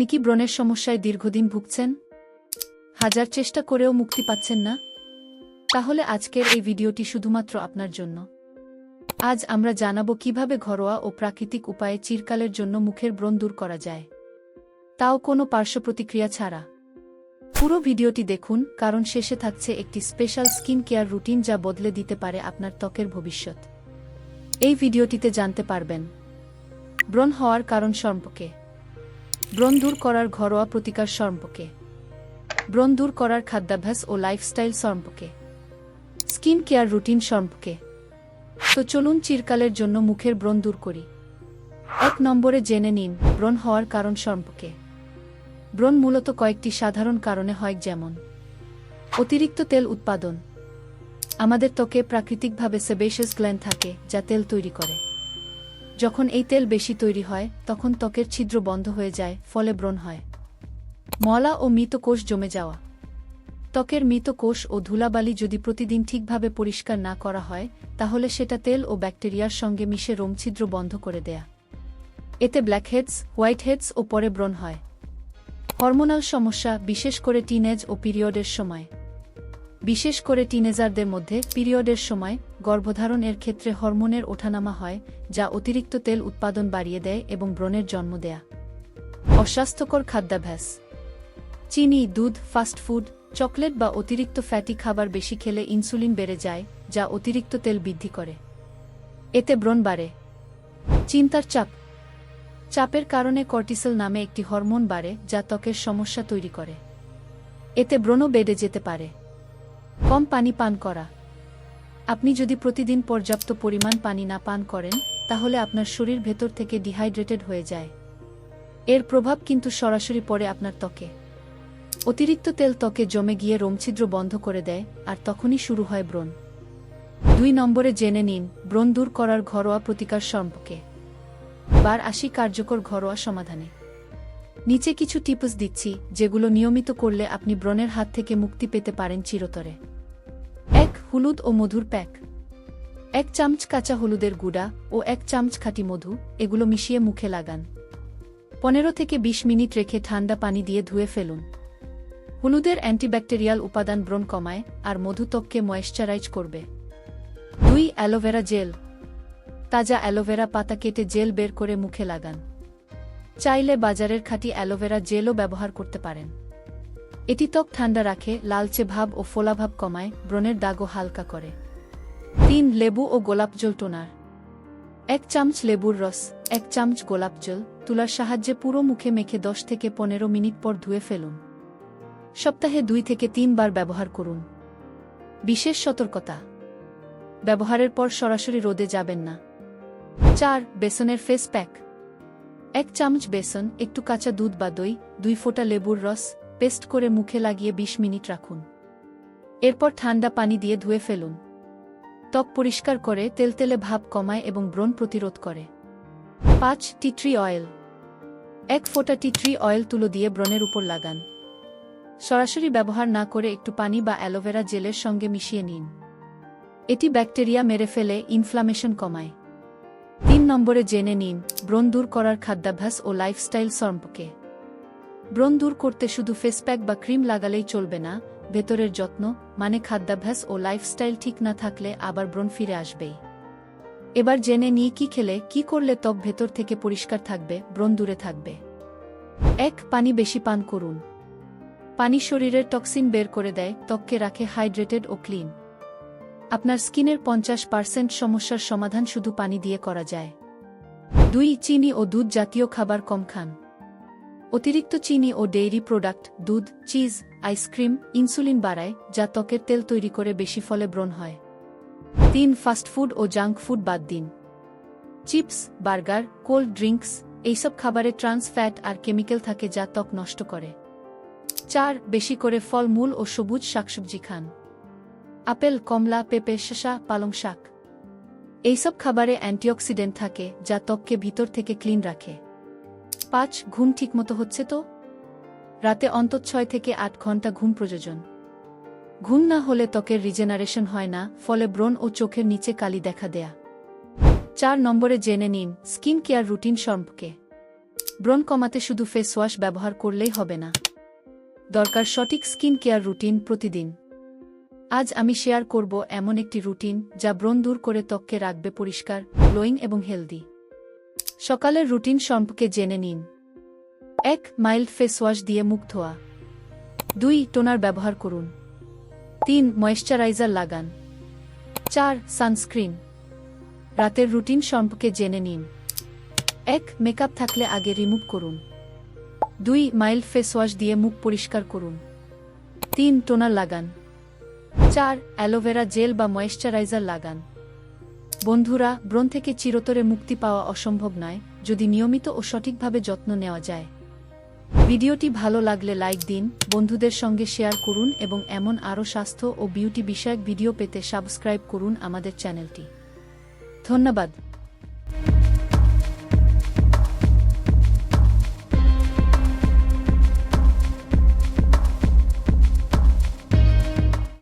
আপনি কি ব্রণের সমস্যায় দীর্ঘদিন ভুগছেন? হাজার চেষ্টা করেও মুক্তি পাচ্ছেন না? তাহলে আজকের এই ভিডিওটি শুধুমাত্র আপনার জন্য। আজ আমরা জানাব কীভাবে ঘরোয়া ও প্রাকৃতিক উপায়ে চিরকালের জন্য মুখের ব্রণ দূর করা যায়। তাও কোনো পার্শ্ব প্রতিক্রিয়া ছাড়া। পুরো ভিডিওটি দেখুন, কারণ শেষে থাকছে একটি স্পেশাল স্কিন কেয়ার রুটিন যা বদলে দিতে পারে আপনার ত্বকের ভবিষ্যৎ। এই ভিডিওটিতে জানতে পারবেন। ব্রণ হওয়ার কারণ সম্পর্কে। ব্রণ দূর করার ঘরোয়া প্রতিকার সম্পর্কে ব্রণ দূর করার খাদ্যাভ্যাস ও লাইফস্টাইল সম্পর্কে স্কিন কেয়ার রুটিন সম্পর্কে তো চলুন চিরকালের জন্য মুখের ব্রণ দূর করি। এক নম্বরে জেনে নিন, ব্রণ হওয়ার কারণ সম্পর্কে ব্রণ মূলত কয়েকটি সাধারণ কারণে হয়, যেমন অতিরিক্ত তেল উৎপাদন। আমাদের ত্বকে প্রাকৃতিকভাবে সেবেশাস গ্ল্যান্ড থাকে, যা তেল তৈরি করে। যখন এই তেল বেশি তৈরি হয়, তখন ত্বকের ছিদ্র বন্ধ হয়ে যায়, ফলে ব্রণ হয়। মলা ও মৃত কোষ জমে যাওয়া। ত্বকের মৃত কোষ ও ধুলাবালি যদি প্রতিদিন ঠিকভাবে পরিষ্কার না করা হয়, তাহলে সেটা তেল ও ব্যাকটেরিয়ার সঙ্গে মিশে রোমছিদ্র বন্ধ করে দেয়া। এতে ব্ল্যাকহেডস হোয়াইট ও পরে ব্রণ হয়। হরমোনাল সমস্যা, বিশেষ করে টিনেজ ও পিরিয়ডের সময়। বিশেষ করে টিনেজারদের মধ্যে পিরিয়ডের সময় গর্ভধারণ এর ক্ষেত্রে হরমোনের ওঠানামা হয়, যা অতিরিক্ত তেল উৎপাদন বাড়িয়ে দেয় এবং ব্রণের জন্ম দেয়া। অস্বাস্থ্যকর খাদ্যাভ্যাস। চিনি, দুধ ফাস্টফুড চকলেট বা অতিরিক্ত ফ্যাটি খাবার বেশি খেলে ইনসুলিন বেড়ে যায়, যা অতিরিক্ত তেল বৃদ্ধি করে। এতে ব্রণ বাড়ে। চিন্তার চাপ। চাপের কারণে কর্টিসল নামে একটি হরমোন বাড়ে, যা ত্বকের সমস্যা তৈরি করে। এতে ব্রণও বেড়ে যেতে পারে। কম পানি পান করা। আপনি যদি প্রতিদিন পর্যাপ্ত পরিমাণ পানি না পান করেন, তাহলে আপনার শরীর ভেতর থেকে ডিহাইড্রেটেড হয়ে যায়। এর প্রভাব কিন্তু সরাসরি পড়ে আপনার ত্বকে। অতিরিক্ত তেল ত্বকে জমে গিয়ে রোমছিদ্র বন্ধ করে দেয়, আর তখনই শুরু হয় ব্রণ। দুই নম্বরে জেনে নিন, ব্রণ দূর করার ঘরোয়া প্রতিকার সম্পর্কে। বার আসি কার্যকর ঘরোয়া সমাধানে। নিচে কিছু টিপস দিচ্ছি, যেগুলো নিয়মিত করলে আপনি ব্রণের হাত থেকে মুক্তি পেতে পারেন চিরতরে। এক, হলুদ ও মধুর প্যাক। এক চামচ কাঁচা হলুদের গুঁড়া ও এক চামচ খাঁটি মধু, এগুলো মিশিয়ে মুখে লাগান। পনেরো থেকে ২০ মিনিট রেখে ঠান্ডা পানি দিয়ে ধুয়ে ফেলুন। হলুদের অ্যান্টিব্যাকটেরিয়াল উপাদান ব্রণ কমায় আর মধু ত্বককে ময়েশ্চারাইজ করবে। দুই, অ্যালোভেরা জেল। তাজা অ্যালোভেরা পাতা কেটে জেল বের করে মুখে লাগান। চাইলে বাজারের খাঁটি অ্যালোভেরা জেলও ব্যবহার করতে পারেন। এটি ত্বক ঠান্ডা রাখে, লালচে ভাব ও ফোলাভাব কমায়, ব্রণের দাগও হালকা করে। তিন, লেবু ও গোলাপ জল টোনার। এক চামচ লেবুর রস, এক চামচ গোলাপ জল, তুলার সাহায্যে পুরো মুখে মেখে দশ থেকে পনেরো মিনিট পর ধুয়ে ফেলুন। সপ্তাহে দুই থেকে তিনবার ব্যবহার করুন। বিশেষ সতর্কতা। ব্যবহারের পর সরাসরি রোদে যাবেন না। চার, বেসনের ফেস প্যাক এক চামচ বেসন, একটু কাঁচা দুধ বা দই, দুই ফোঁটা লেবুর রস, পেস্ট করে মুখে লাগিয়ে ২০ মিনিট রাখুন। এরপর ঠান্ডা পানি দিয়ে ধুয়ে ফেলুন। ত্বক পরিষ্কার করে তেলতেলে ভাব কমায় এবং ব্রণ প্রতিরোধ করে। পাঁচ টিট্রি অয়েল। এক ফোঁটা টিট্রি অয়েল তুলো দিয়ে ব্রণের উপর লাগান। সরাসরি ব্যবহার না করে একটু পানি বা অ্যালোভেরা জেলের সঙ্গে মিশিয়ে নিন। এটি ব্যাকটেরিয়া মেরে ফেলে, ইনফ্লামেশন কমায়। নম্বরে জেনে নিন, ব্রণ দূর করার খাদ্যাভ্যাস ও লাইফস্টাইল সম্পর্কে। ব্রণ দূর করতে শুধু ফেসপ্যাক বা ক্রিম লাগালেই চলবে না, ভেতরের যত্ন মানে খাদ্যাভ্যাস ও লাইফস্টাইল ঠিক না থাকলে আবার ব্রণ ফিরে আসবেই। এবার জেনে নিয়ে কি খেলে, কি করলে ত্বক ভেতর থেকে পরিষ্কার থাকবে, ব্রণ দূরে থাকবে। এক, পানি বেশি পান করুন। পানি শরীরের টক্সিন বের করে দেয়, ত্বককে রাখে হাইড্রেটেড ও ক্লিন আপনার স্কিনের পঞ্চাশ পার্সেন্ট সমস্যার সমাধান শুধু পানি দিয়ে করা যায়। দুই চিনি ও দুধ জাতীয় খাবার কম খান। অতিরিক্ত চিনি ও ডেইরি প্রোডাক্ট, দুধ, চিজ, আইসক্রিম, ইনসুলিন বাড়ায়, যা ত্বকের তেল তৈরি করে বেশি ফলে ব্রণ হয়। তিন ফাস্টফুড ও জাঙ্ক ফুড বাদ দিন। চিপস, বার্গার, কোল্ড ড্রিঙ্কস, এইসব খাবারে ট্রান্স ফ্যাট আর কেমিক্যাল থাকে যা ত্বক নষ্ট করে। চার, বেশি করে ফলমূল ও সবুজ শাকসবজি খান। আপেল, কমলা, পেঁপে, শসা, পালং শাক। এইসব খাবারে অ্যান্টিঅক্সিডেন্ট থাকে, যা ত্বককে ভিতর থেকে ক্লিন রাখে। পাঁচ, ঘুম ঠিকমতো হচ্ছে তো? রাতে অন্তত ছয় থেকে আট ঘণ্টা ঘুম প্রয়োজন। ঘুম না হলে ত্বকের রিজেনারেশন হয় না, ফলে ব্রণ ও চোখের নিচে কালি দেখা দেয়া। চার, নম্বরে জেনে নিন, স্কিন কেয়ার রুটিন সম্পর্কে। ব্রণ কমাতে শুধু ফেস ওয়াশ ব্যবহার করলেই হবে না। দরকার সঠিক স্কিন কেয়ার রুটিন প্রতিদিন। আজ আমি শেয়ার করব এমন একটি রুটিন যা ব্রণ দূর করে ত্বককে রাখবে পরিষ্কার, গ্লোয়িং এবং হেলদি। সকালের রুটিন সম্পর্কে জেনে নিন। এক, মাইল্ড ফেস ওয়াশ দিয়ে মুখ ধোয়া। দুই, টোনার ব্যবহার করুন। তিন, ময়েশ্চারাইজার লাগান। চার, সানস্ক্রিন। রাতের রুটিন সম্পর্কে জেনে নিন। এক, মেকআপ থাকলে আগে রিমুভ করুন। দুই, মাইল্ড ফেস ওয়াশ দিয়ে মুখ পরিষ্কার করুন। তিন, টোনার লাগান। চার, অ্যালোভেরা জেল বা ময়েশ্চারাইজার লাগান। বন্ধুরা, ব্রণ থেকে চিরতরে মুক্তি পাওয়া অসম্ভব নয়, যদি নিয়মিত ও সঠিকভাবে যত্ন নেওয়া যায়। ভিডিওটি ভালো লাগলে লাইক দিন, বন্ধুদের সঙ্গে শেয়ার করুন এবং এমন আরও স্বাস্থ্য ও বিউটি বিষয়ক ভিডিও পেতে সাবস্ক্রাইব করুন আমাদের চ্যানেলটি। ধন্যবাদ।